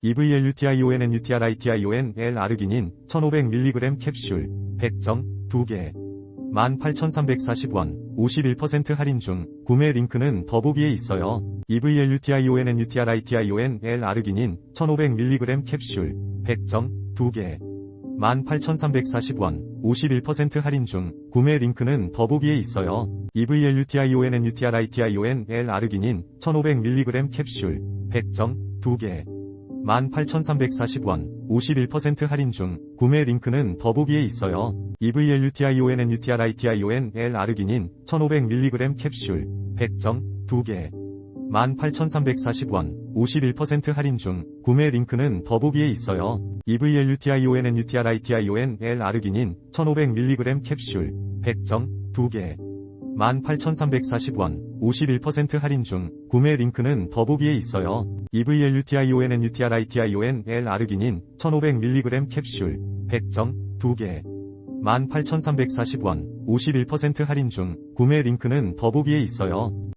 E EVLUTIONNUTRITION L 아르기닌 1500mg 캡슐 100점 2개 18,340원 51% 할인 중 구매 링크는 더보기에 있어요. E EVLUTIONNUTRITION L 아르기닌 1500mg 캡슐 100점 2개 18,340원 51% 할인 중 구매 링크는 더보기에 있어요. E EVLUTIONNUTRITION L 아르기닌 1500mg 캡슐 100점 2개 18,340원 51% 할인 중 구매 링크는 더보기에 있어요. EVLUTIONNUTRITION L 아르기닌 1500mg 캡슐 100점 2개 18,340원 51% 할인 중 구매 링크는 더보기에 있어요. EVLUTIONNUTRITION L 아르기닌 1500mg 캡슐 100점 2개 18,340원 51% 할인 중 구매 링크는 더보기에 있어요. EVLUTIONNUTRITION L 아르기닌 1500mg 캡슐 100점 2개 18,340원 51% 할인 중 구매 링크는 더보기에 있어요.